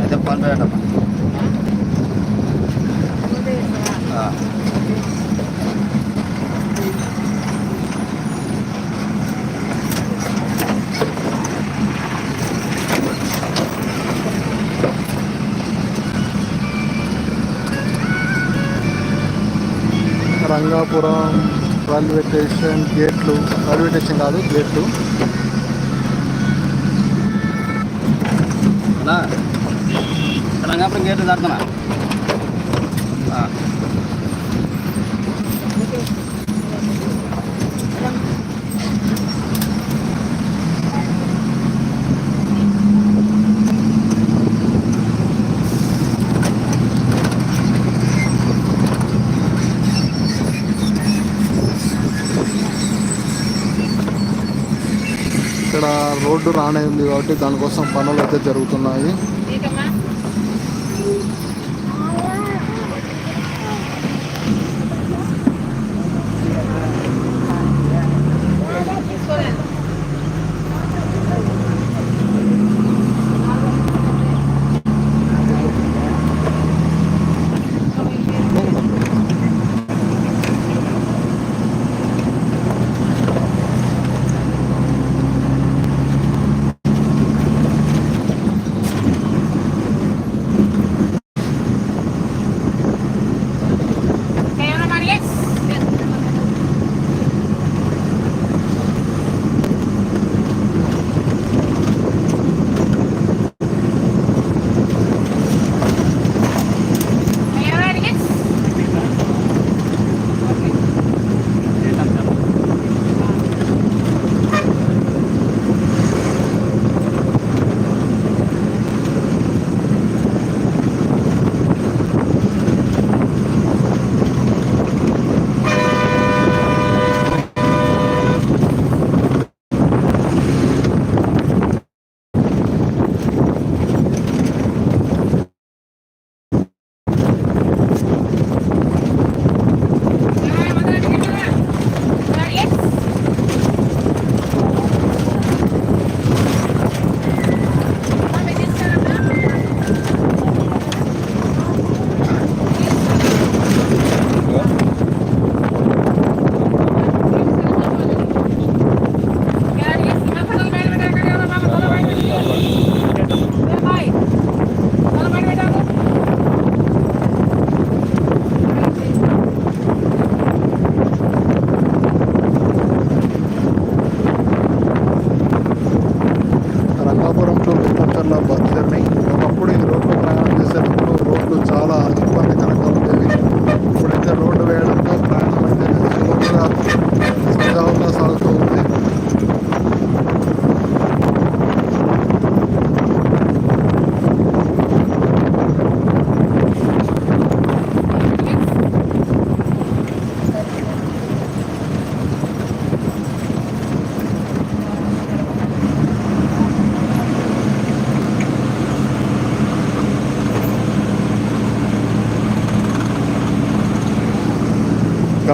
అయితే phone Rangapuram railway station గేట్లు railway station కాదు గేట్లు. గేట్ దాటుతున్నా. ఇక్కడ రోడ్డు రానే ఉంది కాబట్టి దానికోసం పనులు అయితే జరుగుతున్నాయి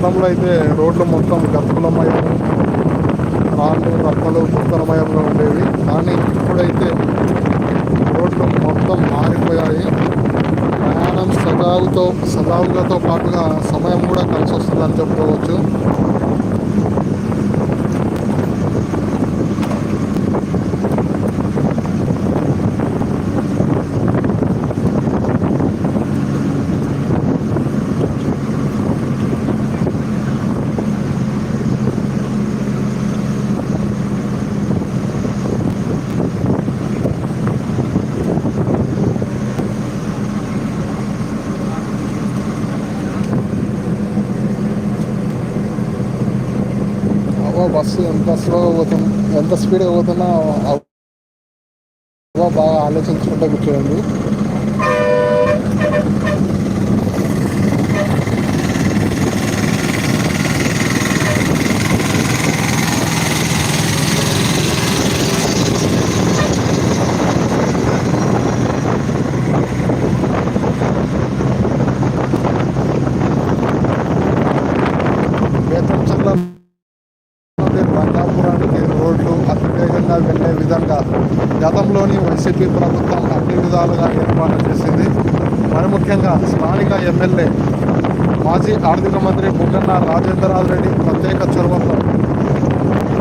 గతంలో అయితే రోడ్లు మొత్తం గతుకులమయం రాళ్ళు రప్పలు దుర్గలమయంగా ఉండేవి. కానీ ఇప్పుడైతే రోడ్లు మొత్తం మారిపోయాయి. ప్రయాణం సజావుతో సజావుగాతో పాటుగా సమయం కూడా కలిసి వస్తుందని చెప్పుకోవచ్చు. బస్సు ఎంత స్లోగా పోతుంది ఎంత స్పీడ్గా పోతున్నా బాగా ఆలోచించుకుంటే కూర్చోండి మాజీ ఆర్థిక మంత్రి బుగ్గన్న రాజేంద్రనాథ్ రెడ్డి ప్రత్యేక చొరవతో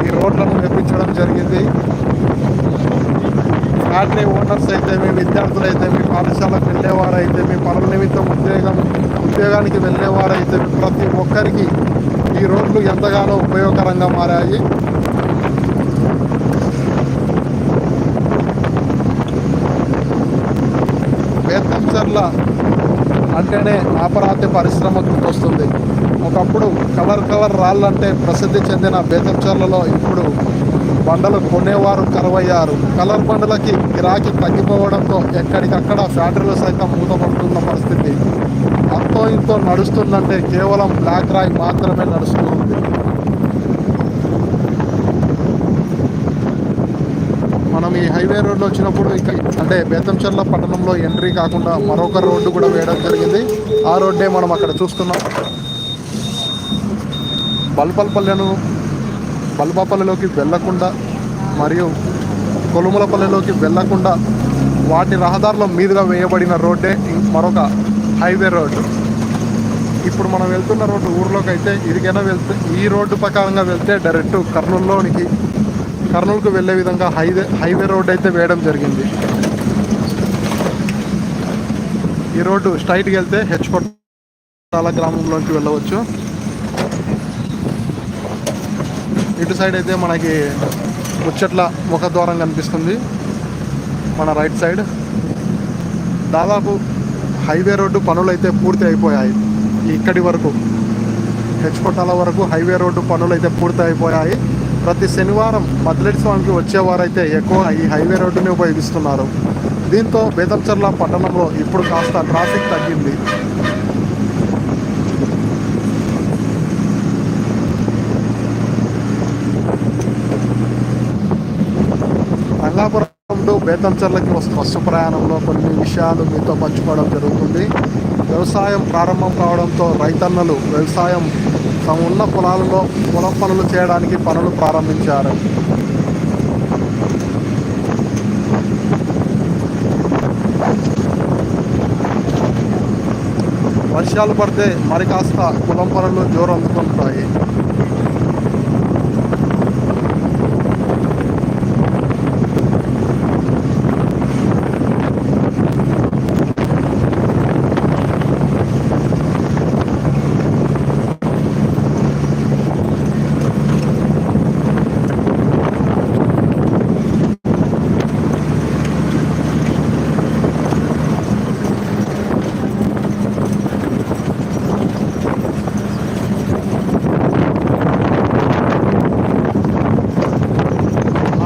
ఈ రోడ్లను నిర్మించడం జరిగింది. ఫ్యాక్టరీ ఓనర్స్ అయితేమి విద్యార్థులు అయితేమి పాఠశాలకు వెళ్ళేవారైతే మీ పనుల నిమిత్తం ఉద్యోగం ఉద్యోగానికి వెళ్ళేవారైతే ప్రతి ఒక్కరికి ఈ రోడ్లు ఎంతగానో ఉపయోగకరంగా మారాయి. వేతంచర్ల అంటేనే ఆపరాతి పరిశ్రమ గుర్తొస్తుంది. ఒకప్పుడు కలర్ కలర్ రాళ్ళంటే ప్రసిద్ధి చెందిన బేతంచర్లలో ఇప్పుడు బండలు కొనేవారు కరువయ్యారు. కలర్ బండలకి గిరాకీ తగ్గిపోవడంతో ఎక్కడికక్కడ ఫ్యాక్టరీలు సైతం మూతపడుతున్న పరిస్థితి. అంతో ఇంతో నడుస్తుందంటే కేవలం బ్లాక్ రాయ్ మాత్రమే నడుస్తుంది మనం ఈ హైవే రోడ్లో వచ్చినప్పుడు ఇక అంటే బేతంచెర్ల పట్టణంలో ఎంట్రీ కాకుండా మరొక రోడ్డు కూడా వేయడం జరిగింది. ఆ రోడ్డే మనం అక్కడ చూస్తున్నాం. బల్పల్పల్లెను బల్బాపల్లెలోకి వెళ్ళకుండా మరియు కొలుములపల్లెలోకి వెళ్ళకుండా వాటి రహదారుల మీదుగా వేయబడిన రోడ్డే ఇం- మరొక హైవే రోడ్డు. ఇప్పుడు మనం వెళ్తున్న రోడ్డు ఊర్లోకి అయితే ఇదికైనా వెళ్తే ఈ రోడ్డు ప్రకారంగా వెళ్తే డైరెక్ట్ కర్నూలులోనికి కర్నూలుకు వెళ్ళే విధంగా హైవే హైవే రోడ్ అయితే వేయడం జరిగింది. ఈ రోడ్డు స్ట్రైట్కి వెళ్తే హెచ్పట్టాల గ్రామంలోకి వెళ్ళవచ్చు. ఇటు సైడ్ అయితే మనకి ముచ్చట్ల ముఖద్వారం కనిపిస్తుంది. మన రైట్ సైడ్. దాదాపు హైవే రోడ్డు పనులు అయితే పూర్తి అయిపోయాయి. ఇక్కడి వరకు హెచ్పట్టాల వరకు హైవే రోడ్డు పనులు అయితే పూర్తి అయిపోయాయి. ప్రతి శనివారం మద్లెటి స్వామికి వచ్చేవారైతే ఎక్కువ ఈ హైవే రోడ్డుని ఉపయోగిస్తున్నారు. దీంతో బేతంచర్ల పట్టణంలో ఇప్పుడు కాస్త ట్రాఫిక్ తగ్గింది. రంగాపురం టు బేతంచర్లకి వస్తు బస్సు ప్రయాణంలో కొన్ని విషయాలు మీతో పంచుకోవడం జరుగుతుంది. వ్యవసాయం ప్రారంభం కావడంతో రైతన్నలు వ్యవసాయం తమ ఉన్న పొలాలలో పొలం పనులు చేయడానికి పనులు ప్రారంభించారు. వర్షాలు పడితే మరి కాస్త పొలం పనులు జోరు అందుకుంటాయి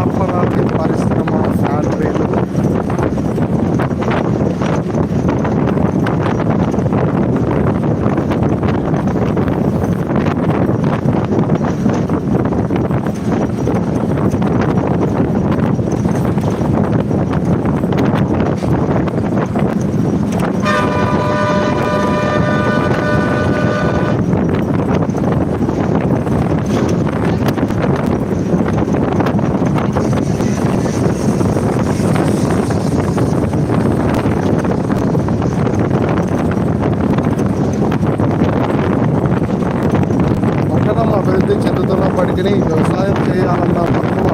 ఆపరాతి పరిశ్రమ ఫ్యాక్టరీలు పట్టణం అభివృద్ధి వ్యవసాయం చేయాలన్న తక్కువ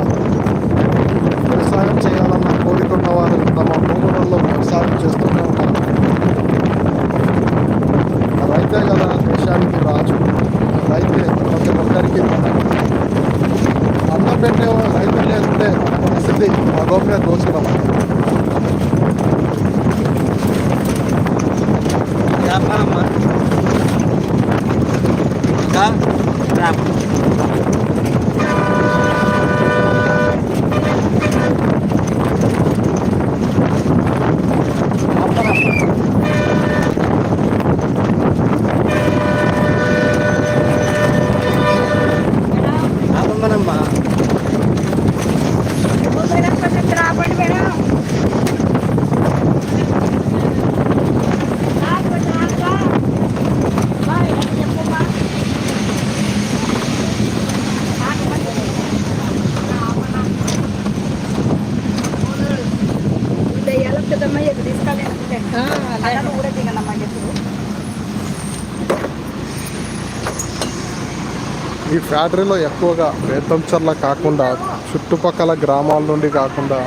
వ్యవసాయం చేయాలన్న కోరిక ఉన్నవారు తమ భూములలో వ్యవసాయం చేస్తూనే ఉంటారు రైతే కదా దేశానికి రాజు. రైతే ప్రతి ఒక్కరికి అన్నం పెట్టే రైతు లేకుంటే పరిస్థితి మగోమే దోషణం వ్యాపారమ్మా ఇంకా వ్యాపారం làm కూడా దిగనమ్మా ఎప్పుడు ఈ ఫ్యాక్టరీలో ఎక్కువగా బేతంచర్ల కాకుండా చుట్టుపక్కల గ్రామాల నుండి కాకుండా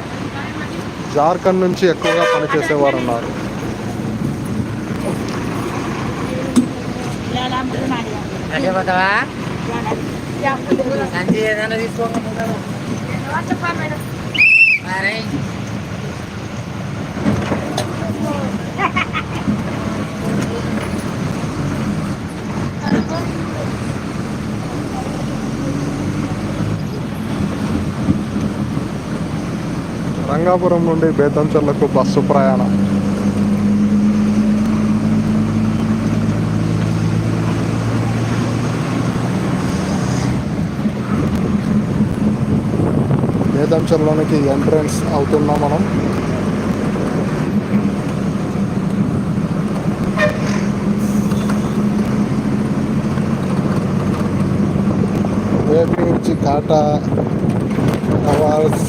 జార్ఖండ్ నుంచి ఎక్కువగా పనిచేసేవారు ఉన్నారు. గంగాపురం నుండి బేతంచెర్లకు బస్సు ప్రయాణం. బేతంచెర్లోనికి ఎంట్రన్స్ అవుతున్నాం మనం. ఏపీ నుంచి కాటా Nawaz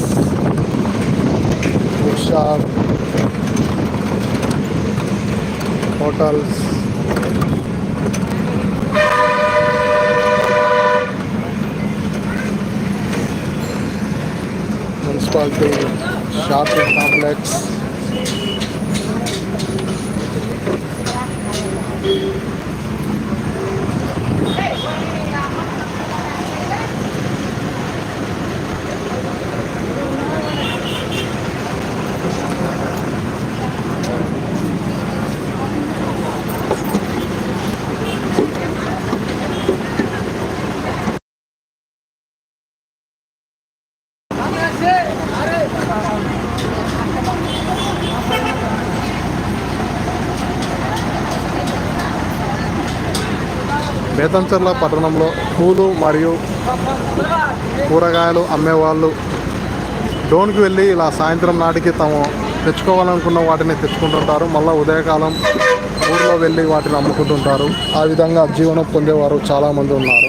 Star, hotels. Municipality shopping complex. Betamcherla పట్టణంలో పూలు మరియు కూరగాయలు అమ్మేవాళ్ళు. డోన్కి వెళ్ళి ఇలా సాయంత్రం నాటికి తాము తెచ్చుకోవాలనుకున్న వాటిని తెచ్చుకుంటుంటారు. మళ్ళీ ఉదయకాలం ఊర్లో వెళ్ళి వాటిని అమ్ముకుంటుంటారు. ఆ విధంగా జీవనం పొందేవారు చాలామంది ఉన్నారు.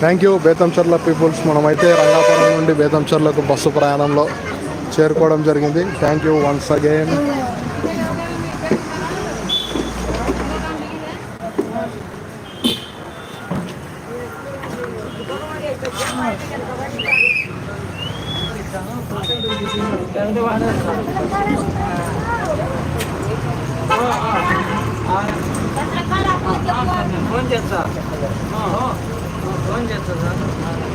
థ్యాంక్ యూ బేతంచర్ల పీపుల్స్ మనమైతే రంగాపురం నుండి బేతంచర్లకు బస్సు ప్రయాణంలో చేరుకోవడం జరిగింది thank you once again phone చేస్తా ఫోన్ చేస్తా